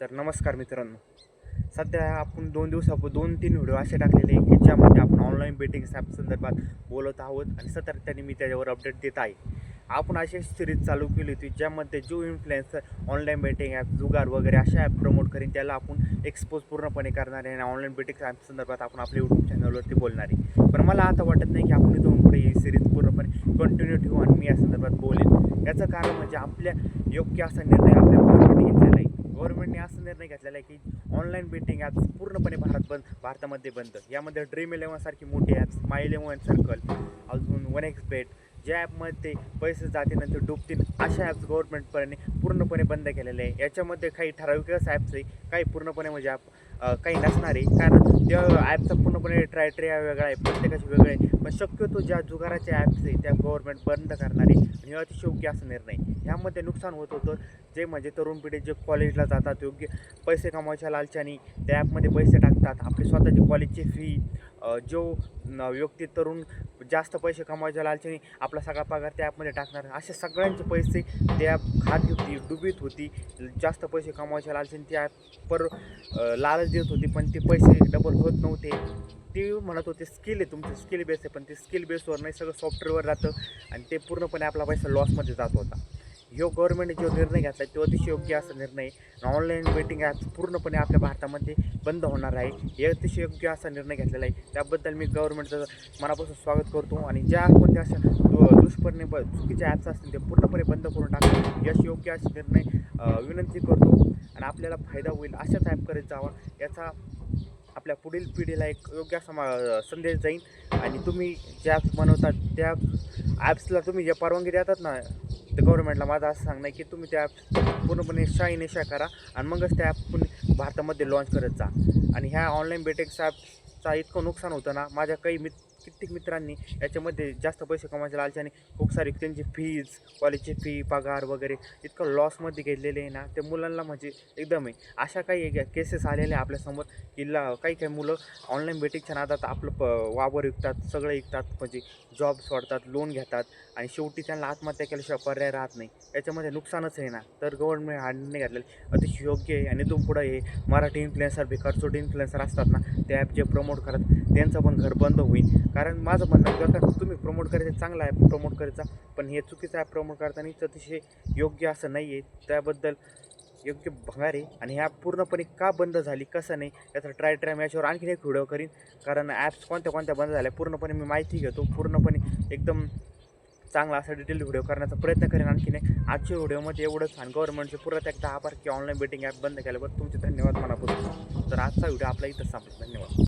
तर नमस्कार मित्रांनो. सध्या आपण दोन दिवसापूर्वी दोन तीन व्हिडिओ असे टाकलेले की ज्यामध्ये आपण ऑनलाईन बेटिंग ॲप संदर्भात बोलत आहोत आणि सातत्याने मी त्याच्यावर अपडेट देत आहे. आपण अशी सिरीज चालू केली होती ज्यामध्ये जो इन्फ्लुएन्सर ऑनलाईन बेटिंग ॲप जुगार वगैरे अशा ॲप प्रमोट करीन त्याला आपण एक्सपोज पूर्णपणे करणार आहे आणि ऑनलाईन बेटिंग ॲप संदर्भात आपण आपल्या यूट्यूब चॅनलवरती बोलणार आहे. पण मला आता वाटत नाही की आपण इथून पुढे ही सिरीज पूर्णपणे कंटिन्यू ठेवू आणि मी या संदर्भात बोलेन. याचं कारण म्हणजे आपल्या योग्य असा निर्णय आपल्या गव्हर्नमेंटने घेतलेला आहे गव्हर्नमेंटने असा निर्णय घेतलेला आहे की ऑनलाईन बेटिंग ॲप्स पूर्णपणे भारत बंद भारतामध्ये बंद. यामध्ये ड्रीम इलेव्हनसारखी मोठी ॲप्स माय इलेव्हन सर्कल अजून वन एक्स बेट ज्या ॲपमध्ये पैसे जातील नंतर डुबतील अशा ॲप्स गव्हर्नमेंटपर्यंत पूर्णपणे बंद केलेले आहे. याच्यामध्ये काही ठराविकच ॲप्स आहे काही पूर्णपणे म्हणजे ॲप काही नसणार. आहे कारण त्या ॲपचा पूर्णपणे ट्रायटेरिया वेगळा आहे प्रत्येकाशी वेगळं आहे. पण शक्यतो ज्या जुगाराचे ॲप्स आहे त्या गव्हर्नमेंट बंद करणार आहे आणि अतिशयोग्य असं असा निर्णय ह्यामध्ये नुकसान होत होतं. जे म्हणजे तरुण पिढी जे कॉलेजला जातात योग्य पैसे कमावायच्या लालच्याने त्या ॲपमध्ये पैसे टाकतात. आपली स्वतःची कॉलेजची फी जो व्यक्ती तरुण जास्त पैसे कमवायच्या लालच्याने आपला सगळा पगार त्या ॲपमध्ये टाकणार. असे सगळ्यांचे पैसे त्या खात होती डुबीत होती. जास्त पैसे कमवायच्या लालच्याने त्या ॲप पर लालच देत होती पण ते पैसे डबल होत नव्हते. ते म्हणत होते स्किल आहे तुमचं स्किल बेस आहे. पण ते स्किल बेसवर नाही सगळं सॉफ्टवेअरवर राहतं आणि ते पूर्णपणे आपला पैसा लॉसमध्ये जात होता. ह्यो गव्हर्मेंटने जो निर्णय घेतला तो अतिशय योग्य असा निर्णय ऑनलाईन बेटिंग ॲप्स पूर्णपणे आपल्या भारतामध्ये बंद होणार आहे. हे अतिशय योग्य असा निर्णय घेतलेला आहे. त्याबद्दल मी गव्हर्नमेंटचं मनापासून स्वागत करतो आणि ज्या कोणत्या अशा दुष्परिणाम चुकीच्या ॲप्स असतील ते पूर्णपणे बंद करून टाकतो यश योग्य असे निर्णय विनंती करतो आणि आपल्याला फायदा होईल अशाच ॲप करत जावा. याचा आपल्या पुढील पिढीला एक योग्य असा मा- संदेश जाईल आणि तुम्ही ज्या ॲप्स बनवतात त्या ॲप्सला तुम्ही ज्या परवानगी देतात ना तर गव्हर्नमेंटला माझं असं सांगणं आहे की तुम्ही त्या ॲप्स पूर्णपणे शाही निशा करा आणि मगच त्या ॲप पुणे भारतामध्ये लॉन्च करत जा. आणि ह्या ऑनलाईन बेटेक्स ॲपचा इतकं नुकसान होतं ना माझ्या काही मित्र कित्येक मित्रांनी याच्यामध्ये जास्त पैसे कमायच्या लालच्याने खूप सारी त्यांची फीज कॉलेजची फी पगार वगैरे इतकं लॉसमध्ये घेतलेले आहे ना ते मुलांना म्हणजे एकदम आहे. अशा काही केसेस आलेल्या आपल्यासमोर की ला काही काही मुलं ऑनलाईन बेटिंगच्या नादात आपलं प वावर विकतात सगळं विकतात म्हणजे जॉब सोडतात लोन घेतात आणि शेवटी त्यांना आत्महत्या केल्याशिवाय पर्याय राहत नाही. याच्यामध्ये नुकसानच आहे ना. तर गव्हर्नमेंट हा निर्णय घेतलेला अतिशय योग्य आहे आणि इथून पुढं हे मराठी इन्फ्लुएन्सर बेकारचोट इन्फ्लुएन्सर असतात ना ते ॲप जे प्रमोट करत त्यांचं पण घर बंद होईल. कारण माझं म्हणणं आहे का तुम्ही प्रमोट करायचं चांगला आहे प्रमोट करायचा. पण हे चुकीचं ॲप प्रमोट करताना अतिशय योग्य असं नाही आहे त्याबद्दल योग्य भंगार आहे. आणि ह्या पूर्णपणे का बंद झाली कसं नाही याचा ट्राय ट्राय मी याच्यावर आणखीन एक व्हिडिओ करीन. कारण ॲप्स कोणत्या कोणत्या बंद झाल्या पूर्णपणे मी माहिती घेतो. पूर्णपणे एकदम चांगला असा डिटेल व्हिडिओ करण्याचा प्रयत्न करेन आणखीन आजच्या व्हिडिओमध्ये एवढंच आणि गव्हर्नमेंटचे पूर्ण एकदा दहा की ऑनलाईन बेटिंग ॲप बंद केल्यावर तुमचे धन्यवाद मनापासून. तर आजचा व्हिडिओ आपला इथं संपला. धन्यवाद.